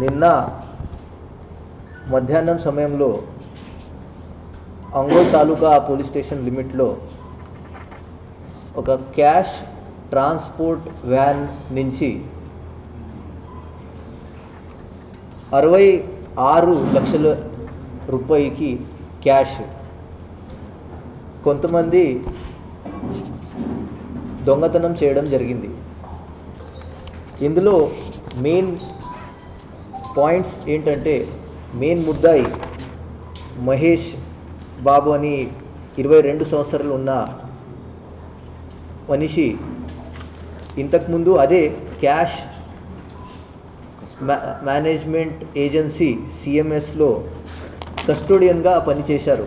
నిన్న మధ్యాహ్నం సమయంలో అంగోల్ తాలూకా పోలీస్ స్టేషన్ లిమిట్లో ఒక క్యాష్ ట్రాన్స్పోర్ట్ వ్యాన్ నుంచి అరవై ఆరు లక్షల రూపాయికి క్యాష్. కొంతమంది దొంగతనం చేయడం జరిగింది. ఇందులో మెయిన్ పాయింట్స్ ఏంటంటే మెయిన్ ముద్దాయి మహేష్ బాబు అని ఇరవై రెండు సంవత్సరాలు ఉన్న మనిషి. ఇంతకుముందు అదే క్యాష్ మేనేజ్మెంట్ ఏజెన్సీ సిఎంఎస్లో కస్టోడియన్గా పనిచేశారు.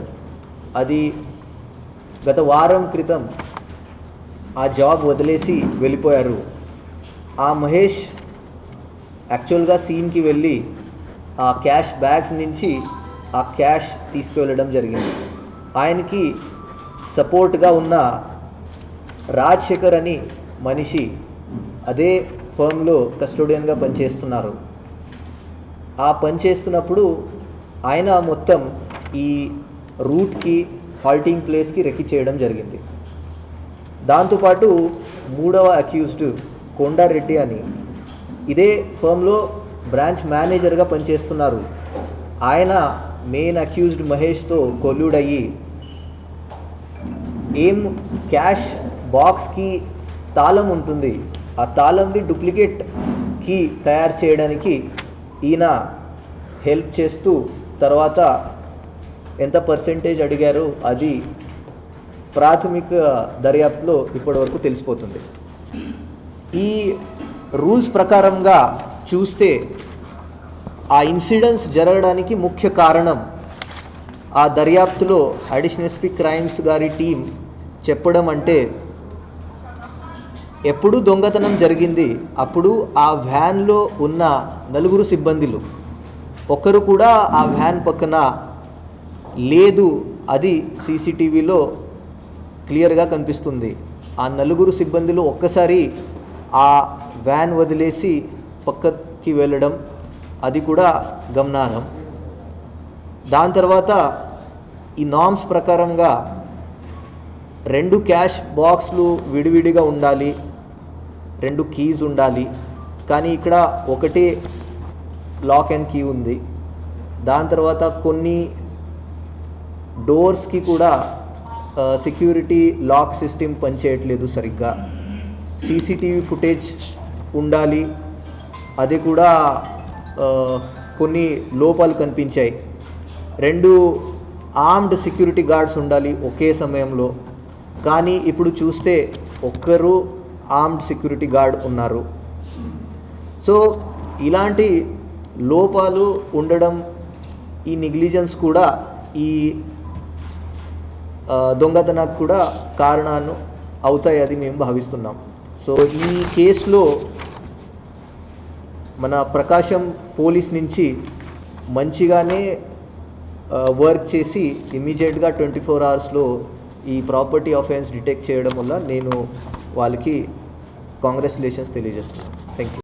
అది గత వారం క్రితం ఆ జాబ్ వదిలేసి వెళ్ళిపోయారు. ఆ మహేష్ యాక్చువల్గా సీన్కి వెళ్ళి ఆ క్యాష్ బ్యాగ్స్ నుంచి ఆ క్యాష్ తీసుకువెళ్ళడం జరిగింది. ఆయనకి సపోర్ట్గా ఉన్న రాజశేఖర్ అని మనిషి అదే ఫర్మ్లో కస్టోడియన్గా పనిచేస్తున్నారు. ఆ పని చేస్తున్నప్పుడు ఆయన మొత్తం ఈ రూట్కి హాల్టింగ్ ప్లేస్కి రెక్కి చేయడం జరిగింది. దాంతోపాటు మూడవ అక్యూజ్డ్ కొండారెడ్డి అని ఇదే ఫర్మ్లో బ్రాంచ్ మేనేజర్గా పనిచేస్తున్నారు. ఆయన మెయిన్ అక్యూజ్డ్ మహేష్తో కొల్యూడ్ అయ్యి ఏం క్యాష్ బాక్స్కి తాళం ఉంటుంది ఆ తాళంది డూప్లికేట్ కీ తయారు చేయడానికి ఈయన హెల్ప్ చేస్తూ తర్వాత ఎంత పర్సెంటేజ్ అడిగారో అది ప్రాథమిక దర్యాప్తులో ఇప్పటివరకు తెలిసిపోతుంది. ఈ రూల్స్ ప్రకారంగా చూస్తే ఆ ఇన్సిడెంట్స్ జరగడానికి ముఖ్య కారణం ఆ దర్యాప్తులో అడిషనల్ ఎస్పీ క్రైమ్స్ గారి టీం చెప్పడం అంటే ఎప్పుడు దొంగతనం జరిగింది అప్పుడు ఆ వ్యాన్లో ఉన్న నలుగురు సిబ్బందులు. ఒకరు కూడా ఆ వ్యాన్ పక్కన లేదు అది సీసీటీవీలో క్లియర్గా కనిపిస్తుంది. ఆ నలుగురు సిబ్బందులు ఒక్కసారి ఆ వ్యాన్ వదిలేసి పక్కకి వెళ్ళడం అది కూడా గమనార్హం. దాని తర్వాత ఈ నామ్స్ ప్రకారంగా రెండు క్యాష్ బాక్స్లు విడివిడిగా ఉండాలి రెండు కీస్ ఉండాలి. కానీ ఇక్కడ ఒకటే లాక్ అండ్ కీ ఉంది. దాని తర్వాత కొన్ని డోర్స్కి కూడా సెక్యూరిటీ లాక్ సిస్టమ్ పనిచేయట్లేదు సరిగ్గా. సీసీటీవీ ఫుటేజ్ ఉండాలి. అది కూడా కొన్ని లోపాలు కనిపించాయి. రెండు ఆర్మ్డ్ సెక్యూరిటీ గార్డ్స్ ఉండాలి ఒకే సమయంలో. కానీ ఇప్పుడు చూస్తే ఒక్కరు ఆర్మ్డ్ సెక్యూరిటీ గార్డ్ ఉన్నారు. సో ఇలాంటి లోపాలు ఉండడం ఈ నెగ్లిజెన్స్ కూడా ఈ దొంగతనానికి కూడా కారణాలు అవుతాయి అది మేము భావిస్తున్నాం. సో ఈ కేసులో మన ప్రకాశం పోలీస్ నుంచి మంచిగానే వర్క్ చేసి ఇమీడియట్గా ట్వంటీ ఫోర్ అవర్స్లో ఈ ప్రాపర్టీ అఫెన్స్ డిటెక్ట్ చేయడం వల్ల నేను వాళ్ళకి కాంగ్రెచులేషన్స్ తెలియజేస్తున్నాను. Thank you